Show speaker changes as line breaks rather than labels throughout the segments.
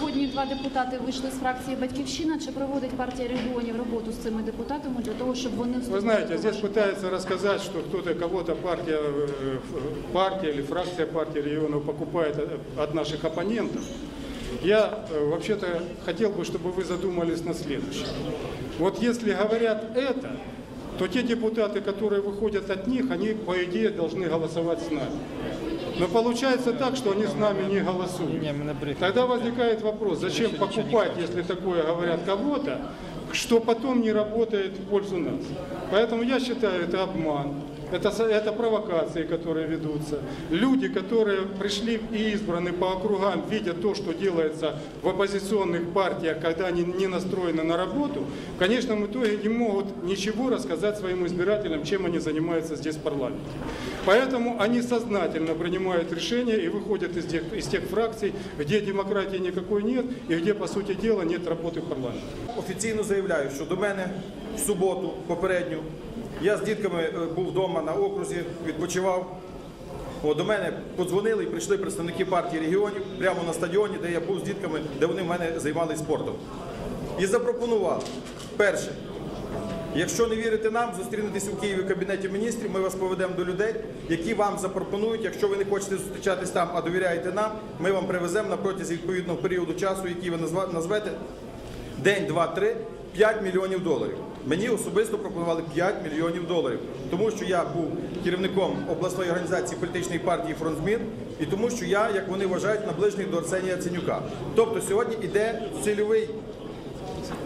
сьогодні два депутати вийшли з фракції Батьківщина. Чи проводить партія регіонів роботу з цими депутатами для того, щоб вони
Вы
вступили
знаете,
до
здесь
вашої
пытаются рассказать, что кто-то, кого-то партия, э, ф- партия или фракция партии регионов покупает э, от наших оппонентов. Я э, вообще-то хотел бы, чтобы вы задумались над следующим. Вот если говорят это, то те депутаты, которые выходят от них, они, по идее, должны голосовать с нами. Но получается так, что они с нами не голосуют.
Не, мы на брифинг.
Тогда возникает вопрос, зачем покупать, если такое говорят кого-то, что потом не работает в пользу нас. Поэтому я считаю, это обман, это, со- это провокации, которые ведутся. Люди, которые пришли и избраны по округам, видя то, что делается в оппозиционных партиях, когда они не настроены на работу, в конечном итоге не могут ничего рассказать своим избирателям, чем они занимаются здесь в парламенте. Поэтому они сознательно принимают решения и выходят из тех, из тех фракций, где демократии никакой нет и где, по сути дела, нет работы в парламенте.
Офіційно заявляю, що до мене в суботу попередню я з дітками е, був вдома на окрузі, відпочивав. О, до мене подзвонили і прийшли представники партії регіонів прямо на стадіоні, де я був з дітками, де вони в мене займалися спортом. І запропонував перше. Якщо не вірите нам, зустрінетесь у Києві в кабінеті міністрів. Ми вас поведемо до людей, які вам запропонують. Якщо ви не хочете зустрічатись там, а довіряєте нам, ми вам привеземо на протязі відповідного періоду часу, який ви назвете, день, два, три, 5 мільйонів доларів. Мені особисто пропонували 5 мільйонів доларів, тому що я був керівником обласної організації політичної партії Фронт змін, і тому, що я, як вони вважають, наближений до Арсенія Яценюка. Тобто сьогодні йде цільовий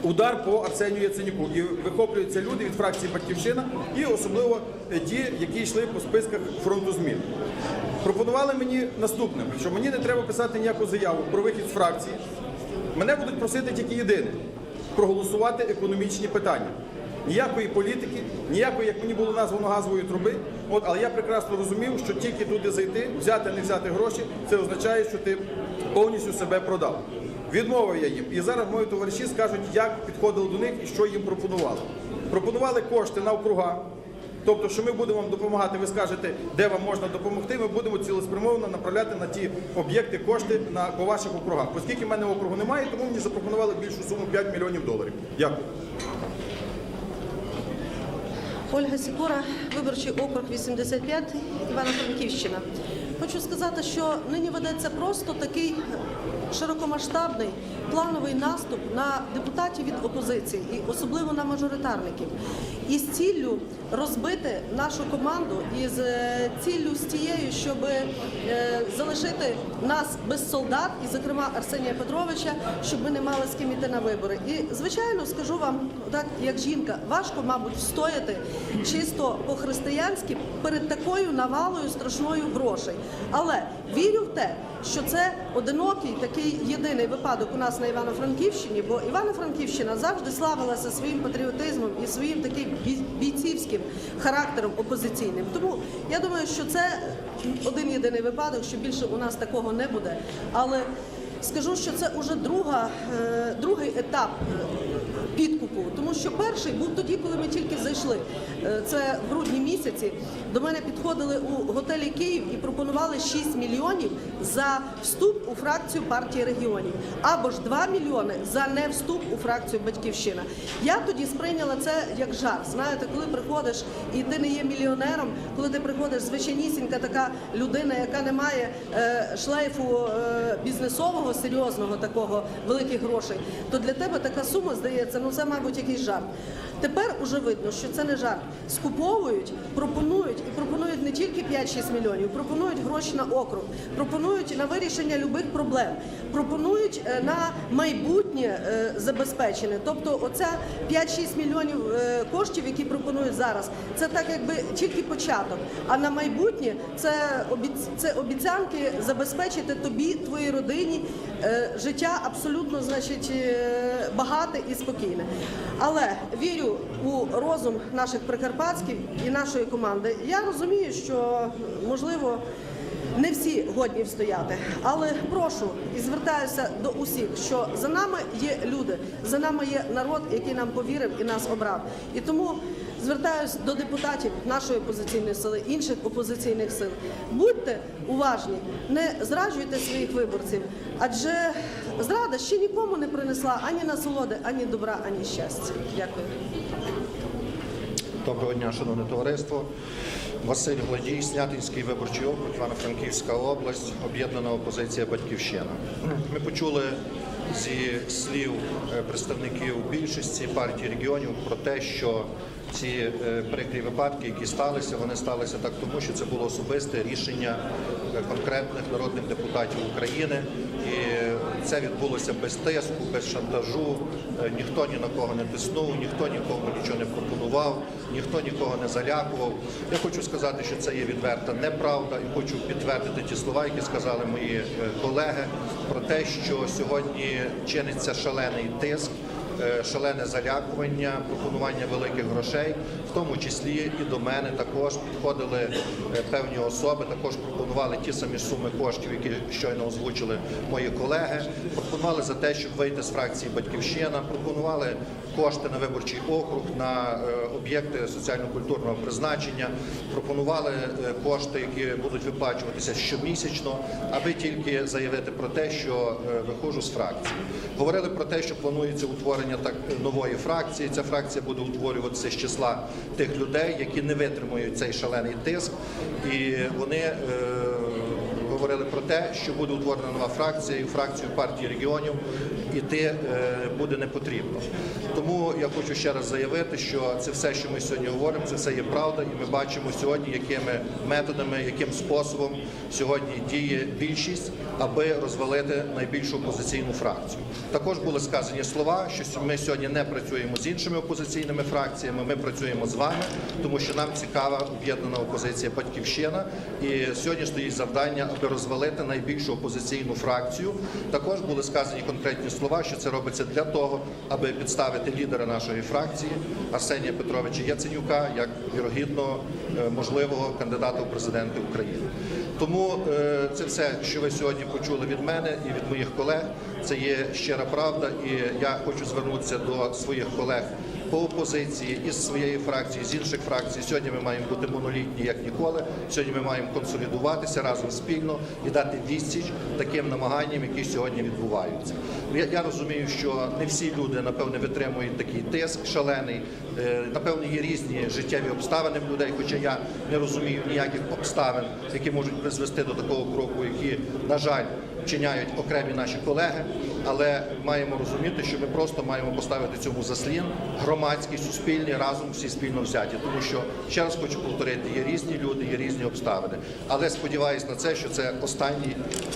удар по Арсенію Яценюку. І вихоплюються люди від фракції Батьківщина і особливо е, ті, які йшли по списках фронту змін. Пропонували мені наступне, що мені не треба писати ніяку заяву про вихід з фракції. Мене будуть просити тільки єдине проголосувати економічні питання. Ніякої політики, ніякої, як мені було названо газової труби. От, але я прекрасно розумів, що тільки туди зайти, взяти, не взяти гроші, це означає, що ти повністю себе продав. Відмовив я їм. І зараз мої товариші скажуть, як підходили до них і що їм пропонували. Пропонували кошти на округа. Тобто, що ми будемо вам допомагати, ви скажете, де вам можна допомогти, ми будемо цілеспрямовано направляти на ті об'єкти кошти на, по ваших округах. Оскільки в мене округу немає, тому мені запропонували більшу суму 5 мільйонів доларів. Дякую.
Ольга Сікора, виборчий округ 85, Івано-Франківщина. Хочу сказати, що нині ведеться просто такий широкомасштабний плановий наступ на депутатів від опозиції, і особливо на мажоритарників, із ціллю розбити нашу команду, і з е, ціллю з тією, щоб е, залишити нас без солдат, і, зокрема, Арсенія Петровича, щоб ми не мали з ким іти на вибори. І звичайно, скажу вам, так як жінка, важко, мабуть, встояти чисто по-християнськи перед такою навалою страшною грошей. Але вірю в те, що це одинокий такий єдиний випадок у нас на Івано-Франківщині, бо Івано-Франківщина завжди славилася своїм патріотизмом і своїм таким бійцівським характером опозиційним. Тому я думаю, що це один єдиний випадок, що більше у нас такого не буде. Але скажу, що це вже друга, е, другий етап. е, Підкупу, тому що перший був тоді, коли ми тільки зайшли. Е, Це в грудні місяці. До мене підходили у готелі Київ і пропонували 6 мільйонів за вступ у фракцію партії регіонів, або ж 2 мільйони за не вступ у фракцію Батьківщина. Я тоді сприйняла це як жарт. Знаєте, коли приходиш і ти не є мільйонером, коли ти приходиш звичайнісінька така людина, яка не має е, шлейфу е, бізнесового, серйозного такого великих грошей, то для тебе така сума здається, ну це, мабуть, якийсь жарт. Тепер уже видно, що це не жарт. Скуповують, пропонують і пропонують не тільки 5-6 мільйонів, пропонують гроші на округ, пропонують на вирішення любих проблем, пропонують е, на майбутнє е, забезпечене. Тобто, оця 5-6 мільйонів е, коштів, які пропонують зараз, це так якби тільки початок. А на майбутнє це обіцянки забезпечити тобі, твоїй родині життя абсолютно, багате і спокійне. Але вірю у розум наших прикарпатських і нашої команди. Я розумію, що можливо. Не всі годні встояти, але прошу і звертаюся до усіх, що за нами є люди, за нами є народ, який нам повірив і нас обрав. І тому звертаюся до депутатів нашої опозиційної сили, інших опозиційних сил. Будьте уважні, не зраджуйте своїх виборців, адже зрада ще нікому не принесла ані насолоди, ані добра, ані щастя. Дякую.
Доброго дня, шановне товариство. Василь Гладій, Снятинський виборчий округ, Івано-Франківська область, об'єднана опозиція Батьківщина. Ми почули зі слів е, представників більшості партії регіонів про те, що ці е, прикрі випадки, які сталися, вони сталися так тому, що це було особисте рішення е, конкретних народних депутатів України. І це відбулося без тиску, без шантажу. Е, Ніхто ні на кого не тиснув, ніхто нікому нічого не пропонував, ніхто нікого не залякував. Я хочу сказати, що це є відверта неправда, і хочу підтвердити ті слова, які сказали мої е, колеги, про те, що сьогодні чиниться шалений тиск. Е, Шалене залякування, пропонування великих грошей, в тому числі і до мене також підходили е, певні особи, також пропонували ті самі суми коштів, які щойно озвучили мої колеги. Пропонували за те, щоб вийти з фракції Батьківщина, пропонували кошти на виборчий округ, на е, об'єкти соціально-культурного призначення, пропонували кошти, які будуть виплачуватися щомісячно, аби тільки заявити про те, що виходжу з фракції. Говорили про те, що планується утворення так нової фракції. Ця фракція буде утворюватися з числа тих людей, які не витримують цей шалений тиск, і вони. е, говорили про те, що буде утворена нова фракція, і фракцію партії регіонів іти е, буде не потрібно. Тому я хочу ще раз заявити, що це все, що ми сьогодні говоримо, це все є правда, і ми бачимо сьогодні, якими методами, яким способом сьогодні діє більшість, аби розвалити найбільшу опозиційну фракцію. Також були сказані слова, що ми сьогодні не працюємо з іншими опозиційними фракціями. Ми працюємо з вами, тому що нам цікава об'єднана опозиція Батьківщина. І сьогодні стоїть завдання, аби розвалити найбільшу опозиційну фракцію. Також були сказані конкретні слова, що це робиться для того, аби підставити лідера нашої фракції Арсенія Петровича Яценюка як вірогідно е, можливого кандидата у президенти України. Тому е, це все, що ви сьогодні почули від мене і від моїх колег. Це є щира правда, і я хочу звернутися до своїх колег по опозиції із своєї фракції, з інших фракцій. Сьогодні ми маємо бути монолітні як ніколи. Сьогодні ми маємо консолідуватися разом спільно і дати відсіч таким намаганням, які сьогодні відбуваються. Я, я розумію, що не всі люди напевне витримують такий тиск шалений. Е, Напевне, є різні життєві обставини в людей, хоча я не розумію ніяких обставин, які можуть призвести до такого кроку, які, на жаль, вчиняють окремі наші колеги, але маємо розуміти, що ми просто маємо поставити цьому заслін громадський, суспільний, разом всі спільно взяті. Тому що ще раз хочу повторити, є різні люди, є різні обставини. Але сподіваюся на це, що це останній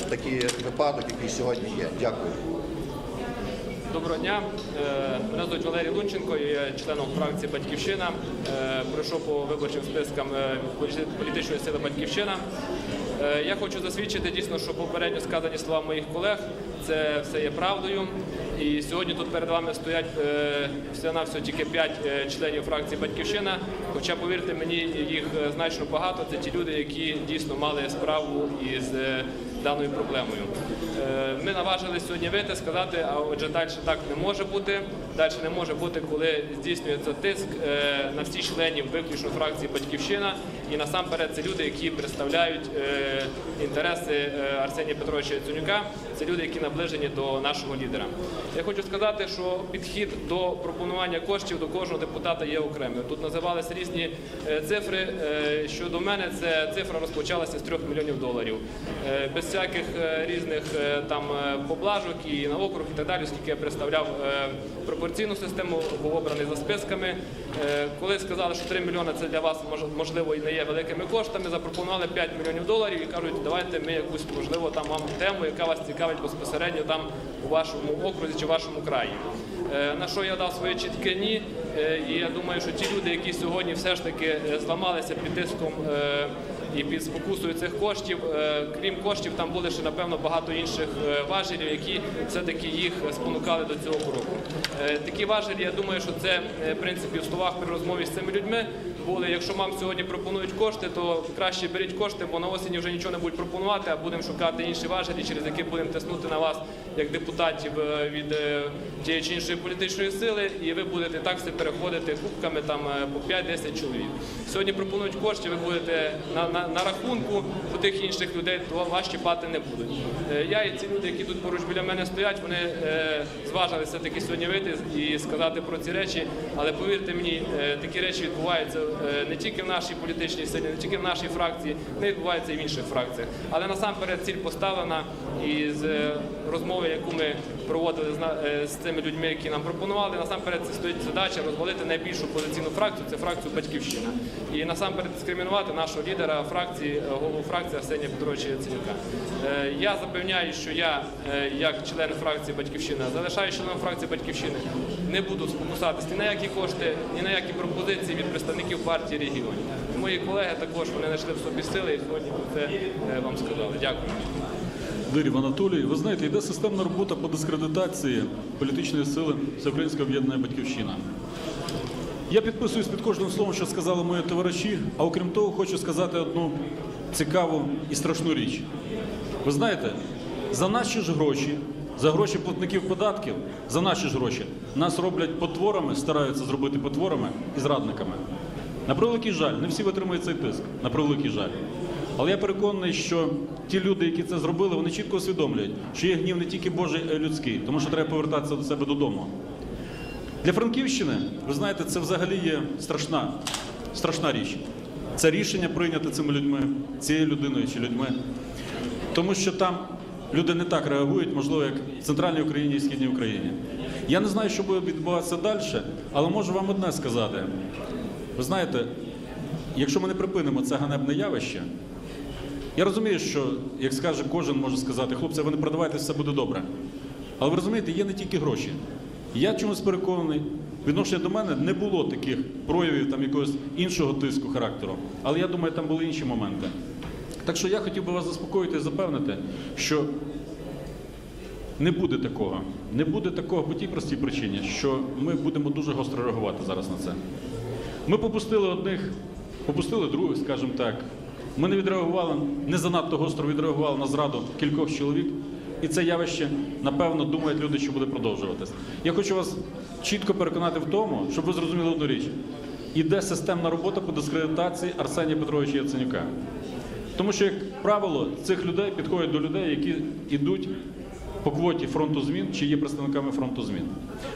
такий випадок, який сьогодні є. Дякую.
Доброго дня. Е, Мене звуть Валерій Лунченко, я членом фракції Батьківщина. Е, Пройшов по виборчим спискам е, політичної сили Батьківщина. Е, Я хочу засвідчити дійсно, що попередньо сказані слова моїх колег це все є правдою. І сьогодні тут перед вами стоять е, все на все тільки 5 членів фракції Батьківщина. Хоча, повірте мені, їх е, значно багато. Це ті люди, які дійсно мали справу із е, даною проблемою. Е, Ми наважились сьогодні вийти, сказати, а отже, далі так не може бути. Далі не може бути, коли здійснюється тиск е, на всіх членів виключно фракції Батьківщина. І насамперед це люди, які представляють е, інтереси е, Арсенія Петровича Яценюка. Це люди, які наближені до нашого лідера. Я хочу сказати, що підхід до пропонування коштів до кожного депутата є окремим. Тут називалися різні цифри. Щодо мене, це цифра розпочалася з 3 мільйонів доларів. Без всяких різних поблажок і на округ і так далі, оскільки я представляв е, пропорційну систему, був обраний за списками. Е, Коли сказали, що 3 мільйони це для вас мож- можливо і не є великими коштами, запропонували 5 мільйонів доларів і кажуть, давайте ми якусь можливо там вам тему, яка вас цікавить безпосередньо там у вашому окрузі чи вашому краї. Е, На що я дав своє чітке ні. Е, І я думаю, що ті люди, які сьогодні все ж таки зламалися під тиском і під спокусою цих коштів. Е, Крім коштів, там були ще напевно багато інших е, важелів, які все-таки їх спонукали до цього кроку. Е, Такі важелі, я думаю, що це в принципі в словах при розмові з цими людьми були. Якщо вам сьогодні пропонують кошти, то краще беріть кошти, бо на осені вже нічого не будуть пропонувати, а будемо шукати інші важелі, через які будемо тиснути на вас як депутатів е, від е, тієї чи іншої політичної сили, і ви будете так все переходити кубками там е, по 5-10 чоловік. Сьогодні пропонують кошти, ви будете на, на, на рахунку у тих інших людей, то вас чіпати не будуть. Я і ці люди, які тут поруч біля мене стоять, вони зважилися таки сьогодні вийти і сказати про ці речі. Але повірте мені, такі речі відбуваються не тільки в нашій політичній силі, не тільки в нашій фракції, не відбуваються і в інших фракціях. Але насамперед ціль поставлена і з е, розмови, яку ми проводили е, з цими людьми, які нам пропонували. Насамперед це стоїть задача розвалити найбільшу опозиційну фракцію, це фракцію Батьківщина. І насамперед дискримінувати нашого лідера фракції, е, голову фракції Арсенія Петровича Яценюка. Е, Я запевняю, що я, е, як член фракції Батьківщина, залишаюсь членом фракції Батьківщини, не буду спокусатись ні на які кошти, ні на які пропозиції від представників партії регіонів. Мої колеги також вони знайшли в собі сили і сьогодні про це е, вам сказали. Дякую.
Дирів Анатолій, ви знаєте, йде системна робота по дискредитації політичної сили Всеукраїнського об'єднання Батьківщина. Я підписуюсь під кожним словом, що сказали мої товариші, а окрім того, хочу сказати одну цікаву і страшну річ. Ви знаєте, за наші ж гроші, за гроші платників податків, за наші ж гроші, нас роблять потворами, стараються зробити потворами і зрадниками. На превеликий жаль, не всі витримують цей тиск, на превеликий жаль. Але я переконаний, що ті люди, які це зробили, вони чітко усвідомлюють, що є гнів не тільки Божий, а й людський, тому що треба повертатися до себе додому. Для Франківщини, ви знаєте, це взагалі є страшна, страшна річ. Це рішення прийняте цими людьми, цією людиною чи людьми. Тому що там люди не так реагують, можливо, як в центральній Україні і східній Україні. Я не знаю, що буде відбуватися далі, але можу вам одне сказати. Ви знаєте, якщо ми не припинимо це ганебне явище, я розумію, що, як скаже кожен, може сказати, хлопці, ви не продавайтеся, все буде добре. Але ви розумієте, є не тільки гроші. Я чомусь переконаний, відношення до мене не було таких проявів там якогось іншого тиску характеру. Але я думаю, там були інші моменти. Так що я хотів би вас заспокоїти і запевнити, що не буде такого. Не буде такого по тій простій причині, що ми будемо дуже гостро реагувати зараз на це. Ми попустили одних, попустили других, скажімо так. Ми не відреагували, не занадто гостро відреагували на зраду кількох чоловік. І це явище, напевно, думають люди, що буде продовжуватись. Я хочу вас чітко переконати в тому, щоб ви зрозуміли одну річ. Іде системна робота по дискредитації Арсенія Петровича Яценюка. Тому що, як правило, цих людей підходять до людей, які йдуть по квоті фронту змін чи є представниками фронту змін.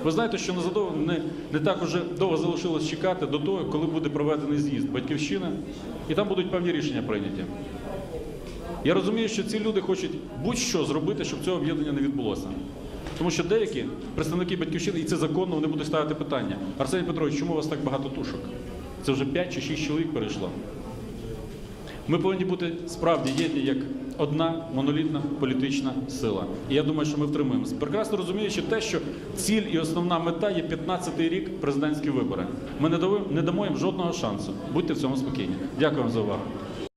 Ви знаєте, що незадовго не, не так уже довго залишилось чекати до того, коли буде проведений з'їзд батьківщини, і там будуть певні рішення прийняті. Я розумію, що ці люди хочуть будь-що зробити, щоб цього об'єднання не відбулося. Тому що деякі представники батьківщини, і це законно, вони будуть ставити питання. Арсеній Петрович, чому у вас так багато тушок? Це вже 5 чи 6 чоловік перейшло. Ми повинні бути справді єдні як одна монолітна політична сила. І я думаю, що ми втримуємося. Прекрасно розуміючи те, що ціль і основна мета є 15-й рік президентські вибори. Ми не дамо- їм жодного шансу. Будьте в цьому спокійні. Дякую вам за увагу.